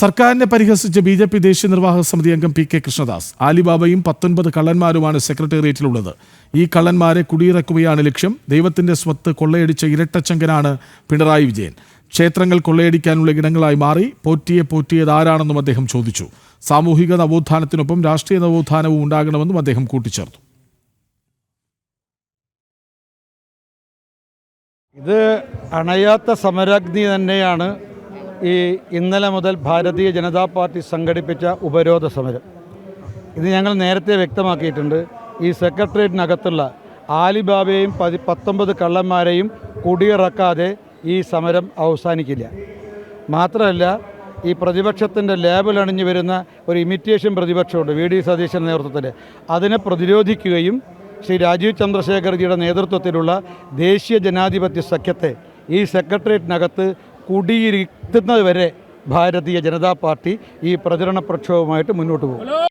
സർക്കാരിനെ പരിഹസിച്ച് B J P ദേശീയ നിർവാഹക സമിതി അംഗം പി കെ കൃഷ്ണദാസ്. ആലിബാബയും പത്തൊൻപത് കള്ളന്മാരുമാണ് സെക്രട്ടേറിയറ്റിലുള്ളത്. ഈ കള്ളന്മാരെ കുടിയിറക്കുകയാണ് ലക്ഷ്യം. ദൈവത്തിന്റെ സ്വത്ത് കൊള്ളയടിച്ച ഇരട്ടച്ചങ്കനാണ് പിണറായി വിജയൻ. ക്ഷേത്രങ്ങൾ കൊള്ളയടിക്കാനുള്ള ഇടങ്ങളായി മാറി പോറ്റിയെ പോറ്റിയത് ആരാണെന്നും അദ്ദേഹം ചോദിച്ചു. സാമൂഹിക നവോത്ഥാനത്തിനൊപ്പം രാഷ്ട്രീയ നവോത്ഥാനവും ഉണ്ടാകണമെന്നും അദ്ദേഹം കൂട്ടിച്ചേർത്തു. ഇത് അണയാത്ത സമരാഗ്നി തന്നെയാണ് ഈ ഇന്നലെ മുതൽ ഭാരതീയ ജനതാ പാർട്ടി സംഘടിപ്പിച്ച ഉപരോധ സമരം. ഇത് ഞങ്ങൾ നേരത്തെ വ്യക്തമാക്കിയിട്ടുണ്ട്. ഈ സെക്രട്ടേറിയറ്റിനകത്തുള്ള ആലിബാബയെയും പതി പത്തൊമ്പത് കള്ളന്മാരെയും കുടിയിറക്കാതെ ഈ സമരം അവസാനിക്കില്ല. മാത്രമല്ല ഈ പ്രതിപക്ഷത്തിന്റെ ലേബൽ അണിഞ്ഞു വരുന്ന ഒരു ഇമിറ്റേഷൻ പ്രതിപക്ഷമുണ്ട് വി. ഡി. സതീശന്റെ നേതൃത്വത്തിൽ. അതിനെ പ്രതിരോധിക്കുകയും ശ്രീ രാജീവ് ചന്ദ്രശേഖർജിയുടെ നേതൃത്വത്തിലുള്ള ദേശീയ ജനാധിപത്യ സഖ്യത്തെ ഈ സെക്രട്ടേറിയറ്റിനകത്ത് കുടിയിരുത്തുന്നത് വരെ ഭാരതീയ ജനതാ പാർട്ടി ഈ പ്രചരണ പ്രക്ഷോഭമായിട്ട് മുന്നോട്ട് പോകും.